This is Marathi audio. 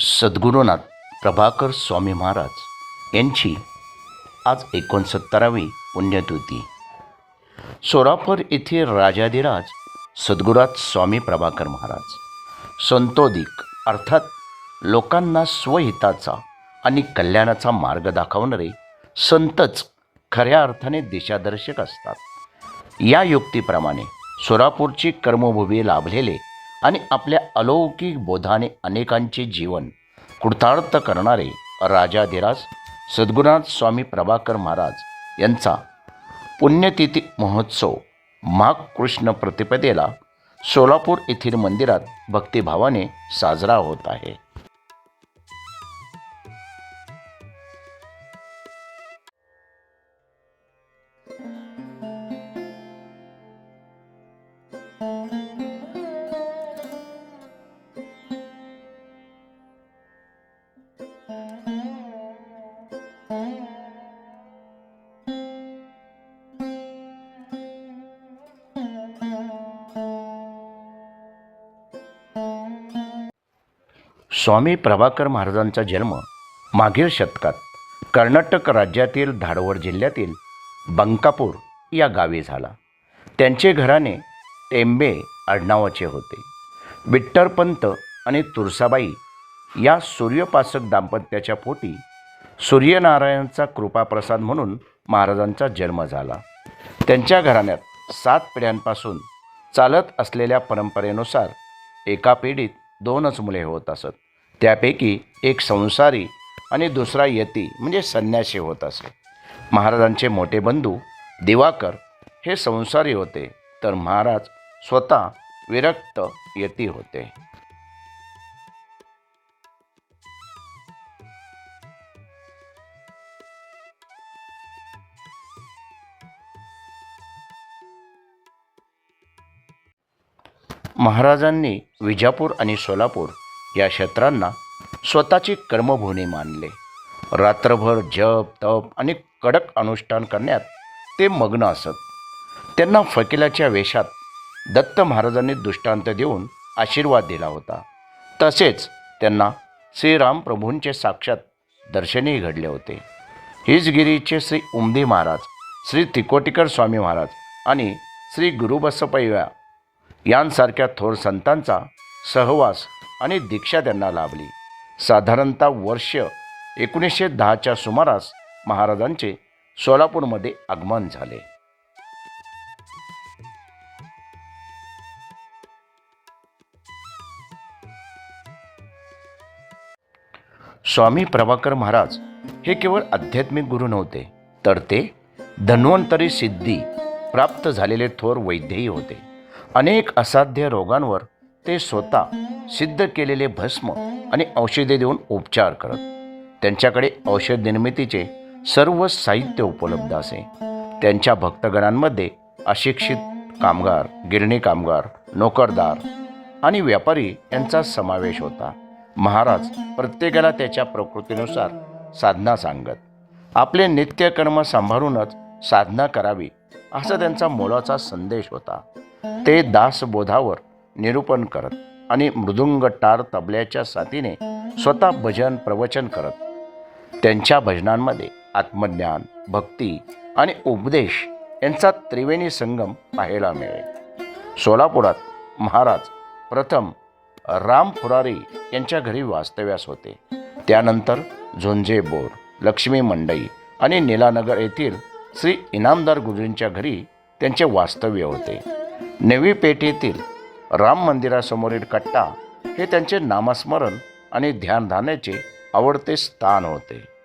सद्गुरुनाथ प्रभाकर स्वामी महाराज यांची आज एकोणसत्तरावी पुण्यतिथी. सोरापूर येथे राजाधिराज सद्गुरात स्वामी प्रभाकर महाराज संतोदिक अर्थात लोकांना स्वहिताचा आणि कल्याणाचा मार्ग दाखवणारे संतच खऱ्या अर्थाने दिशादर्शक असतात. या युक्तीप्रमाणे सोरापूरची कर्मभूमी लाभलेले आणि आपल्या अलौकिक बोधाने अनेकांचे जीवन कृतार्थ करणारे राजाधिराज सद्गुरुनाथ स्वामी प्रभाकर महाराज यांचा पुण्यतिथी महोत्सव माघ कृष्ण प्रतिपदेला सोलापूर येथील मंदिरात भक्तिभावाने साजरा होत आहे. स्वामी प्रभाकर महाराजांचा जन्म मागील शतकात कर्नाटक राज्यातील धारवड जिल्ह्यातील बंकापूर या गावी झाला. त्यांचे घराणे टेंबे आडनावाचे होते. विठ्ठरपंत आणि तुळसाबाई या सूर्यपासक दाम्पत्याच्या पोटी सूर्यनारायणचा कृपाप्रसाद म्हणून महाराजांचा जन्म झाला. त्यांच्या घराण्यात सात पिढ्यांपासून चालत असलेल्या परंपरेनुसार एका पिढीत दोनच मुले होत असत. त्यापैकी एक संसारी आणि दुसरा यती म्हणजे संन्यासी होत असे. महाराजांचे मोठे बंधू दिवाकर हे संसारी होते तर महाराज स्वतः विरक्त यती होते. महाराजांनी विजापूर आणि सोलापूर या क्षेत्रांना स्वतःची कर्मभूमी मानले. रात्रभर जप तप आणि कडक अनुष्ठान करण्यात ते मग्न असत. त्यांना फकिलाच्या वेशात दत्त महाराजांनी दृष्टांत देऊन आशीर्वाद दिला होता. तसेच त्यांना श्रीराम प्रभूंचे साक्षात दर्शनही घडले होते. हिजगिरीचे श्री उमदी महाराज श्री तिकोटीकर स्वामी महाराज आणि श्री गुरुबसपैया यांसारख्या थोर संतांचा सहवास आणि दीक्षा त्यांना लाभली. साधारणतः वर्ष एकोणीसशे दहाच्या सुमारास महाराजांचे सोलापूरमध्ये आगमन झाले. स्वामी प्रभाकर महाराज हे केवळ आध्यात्मिक गुरु नव्हते तर ते धन्वंतरी सिद्धी प्राप्त झालेले थोर वैद्यही होते. अनेक असाध्य रोगांवर ते स्वतः सिद्ध केलेले भस्म आणि औषधे देऊन उपचार करत. त्यांच्याकडे औषध निर्मितीचे सर्व साहित्य उपलब्ध असे. त्यांच्या भक्तगणांमध्ये अशिक्षित कामगार गिरणी कामगार नोकरदार आणि व्यापारी यांचा समावेश होता. महाराज प्रत्येकाला त्याच्या प्रकृतीनुसार साधना सांगत. आपले नित्यकर्म सांभाळूनच साधना करावी असा त्यांचा मोलाचा संदेश होता. ते दासबोधावर निरूपण करत आणि मृदुंग टार तबल्याच्या साथीने स्वतः भजन प्रवचन करत. त्यांच्या भजनांमध्ये आत्मज्ञान भक्ती आणि उपदेश यांचा त्रिवेणी संगम पाहायला मिळेल. सोलापुरात महाराज प्रथम राम फुरारी यांच्या घरी वास्तव्यास होते. त्यानंतर झोंजे बोर लक्ष्मी मंडई आणि नीलानगर येथील श्री इनामदार गुरुजींच्या घरी त्यांचे वास्तव्य होते. नवी पेठेतील राम मंदिरासमोरील कट्टा हे त्यांचे नामस्मरण आणि ध्यानधान्याचे आवडते स्थान होते.